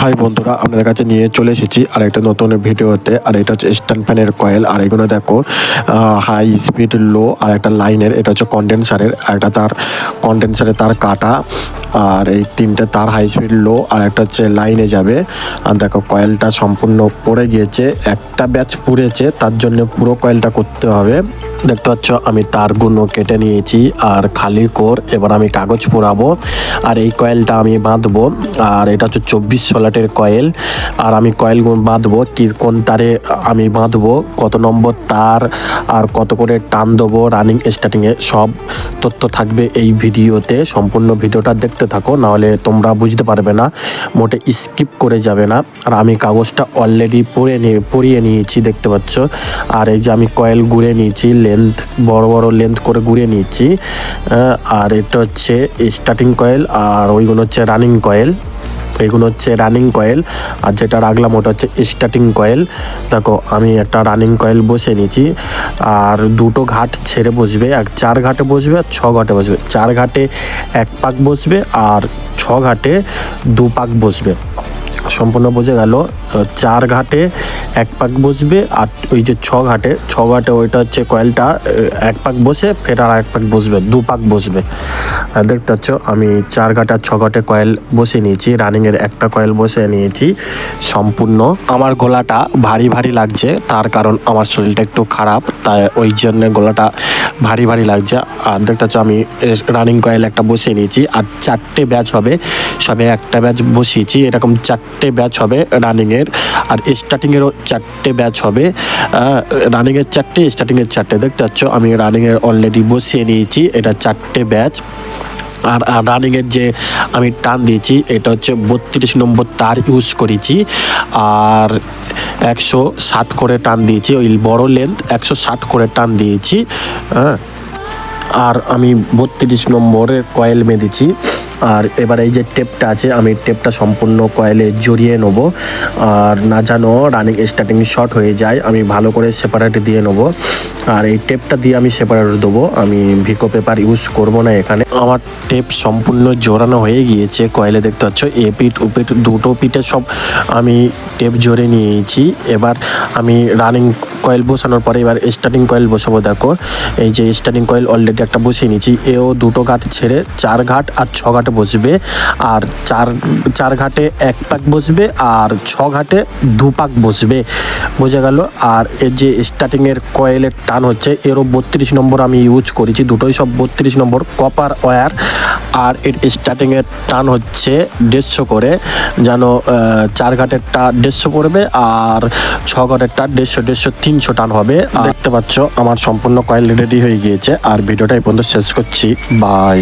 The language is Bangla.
হাই বন্ধুরা, আপনাদের কাছে নিয়ে চলে এসেছি আর একটা নতুন ভিডিওতে, আর এটা হচ্ছে স্ট্যান্ড ফ্যানের কয়েল আর এগুলো দেখো হাই স্পিড লো আর একটা লাইনের এটা হচ্ছে কন্ডেন্সারের আর একটা তার কন্ডেন্সারের তার কাটা আর এই তিনটে তার হাই স্পিড লো আর একটা হচ্ছে লাইনে যাবে। আর দেখো কয়েলটা সম্পূর্ণ পড়ে গিয়েছে, একটা ব্যাচ পুড়েছে, তার জন্য পুরো কয়েলটা করতে হবে। দেখতে পাচ্ছ, আমি তারগুলো কেটে নিয়েছি, আর খালি কোর, এবার আমি কাগজ পোড়াবো, আর এই কয়েলটা আমি বাঁধবো, আর এটা হচ্ছে চব্বিশ সোলাটের কয়েল আর আমি কয়েল বাঁধবো, কি কোন তারে আমি বাঁধবো, কত নম্বর তার, আর কত করে টান দেবো রানিং স্টার্টিংয়ে সব তথ্য থাকবে এই ভিডিওতে। সম্পূর্ণ ভিডিওটা দেখতে থাকো, নাহলে তোমরা বুঝতে পারবে না। মোটে স্কিপ করে যাবে না। আর আমি কাগজটা অলরেডি পরে নিয়ে পরিয়ে নিয়েছি, দেখতে পাচ্ছ। আর এই যে আমি কয়েল ঘুরে নিয়েছি লেন্থ বড় বড় লেন্থ করে ঘুরে নিয়েছি। আর এটা হচ্ছে স্টার্টিং কয়েল আর ওইগুলো হচ্ছে রানিং কয়েল এগুলো হচ্ছে রানিং কয়েল আর যেটা রাখলাম ওটা হচ্ছে স্টার্টিং কয়েল দেখো, আমি একটা রানিং কয়েল বসে নিয়েছি, আর দুটো ঘাট ছেড়ে বসবে, এক চার ঘাটে বসবে আর ছ ঘাটে বসবে। চার ঘাটে এক পাক বসবে আর ছ ঘাটে দু পাক বসবে। সম্পূর্ণ বোঝা গেল চার ঘাটে এক পাক বসবে আর ওই যে ছ ঘাটে ছ ঘাটে ওইটা হচ্ছে কয়েলটা এক পাক বসে, ফের আর এক পাক বসবে, দু পাক বসবে। দেখতে পাচ্ছ, আমি চার ঘাটে আর ছ ঘাটে কয়েল বসে নিয়েছি, রানিংয়ের একটা কয়েল বসে নিয়েছি, সম্পূর্ণ। আমার গলাটা ভারী ভারী লাগছে, তার কারণ আমার শরীরটা একটু খারাপ, তাই ওই জন্য গলাটা ভারী ভারী লাগছে। আর দেখতে পাচ্ছ, আমি রানিং কয়েল একটা বসে নিয়েছি, আর চারটে ব্যাচ হবে, সবে একটা ব্যাচ বসিয়েছি, এরকম চারটে ব্যাচ হবে রানিংয়ের, আর স্টার্টিংয়েরও চারটে ব্যাচ হবে। রানিংয়ের চারটে স্টার্টিংয়ের চারটে। দেখতে পাচ্ছ, আমি রানিংয়ের অলরেডি বসিয়ে নিয়েছি, এটা চারটে ব্যাচ। আর আর রানিংয়ের যে আমি টান দিয়েছি, এটা হচ্ছে বত্রিশ নম্বর তার ইউজ করেছি। আর একশো ষাট করে টান দিয়েছি, ওই বড় লেন্থ একশো ষাট করে টান দিয়েছি। হ্যাঁ। আর আমি বত্রিশ নম্বরের কয়েল বেঁধেছি। আর এবার এই যে টেপটা আছে, আমি টেপটা সম্পূর্ণ কয়েলে জড়িয়ে নেব। আর না জানো রানিং স্টার্টিং শর্ট হয়ে যায়, আমি ভালো করে সেপারেট দিয়ে নেব। আর এই টেপটা দিয়ে আমি সেপারেট দেবো। আমি ভিকো পেপার ইউজ করব না এখানে। আমার টেপ সম্পূর্ণ জোড়ানো হয়ে গিয়েছে কয়েলে, দেখতে পাচ্ছ? এ পিঠ, ও পিঠ, দুটো পিঠে সব আমি টেপ জোরে নিয়েছি। এবার আমি রানিং কয়েল বসানোর পরে এবার স্টার্টিং কয়েল বসাবো, দেখো। এই যে স্টার্টিং কয়েল অলরেডি একটা বসিয়ে নিয়েছি। এও দুটো ঘাট ছেড়ে চার ঘাট আর ছ ঘাটে বসবে। আর চার চার ঘাটে এক পাক বসবে আর ছ ঘাটে দু পাক বসবে। বোঝা গেল? আর এর যে স্টার্টিংয়ের কয়েলের টান হচ্ছে, এরও বত্রিশ নম্বর আমি ইউজ করেছি। দুটোই সব বত্রিশ নম্বর কপার ওয়্যার আর এর স্টার্টিংয়ের টান হচ্ছে দেড়শো করে। যেন চার ঘাটেরটা দেড়শো পড়বে আর ছ ঘাটেরটা দেড়শো দেড়শো তিনশো টান হবে দেখতে পাচ্ছ আমার সম্পূর্ণ কয়েল রেডি হয়ে গিয়েছে। আর ভিডিওটা এই পর্যন্ত শেষ করছি। বাই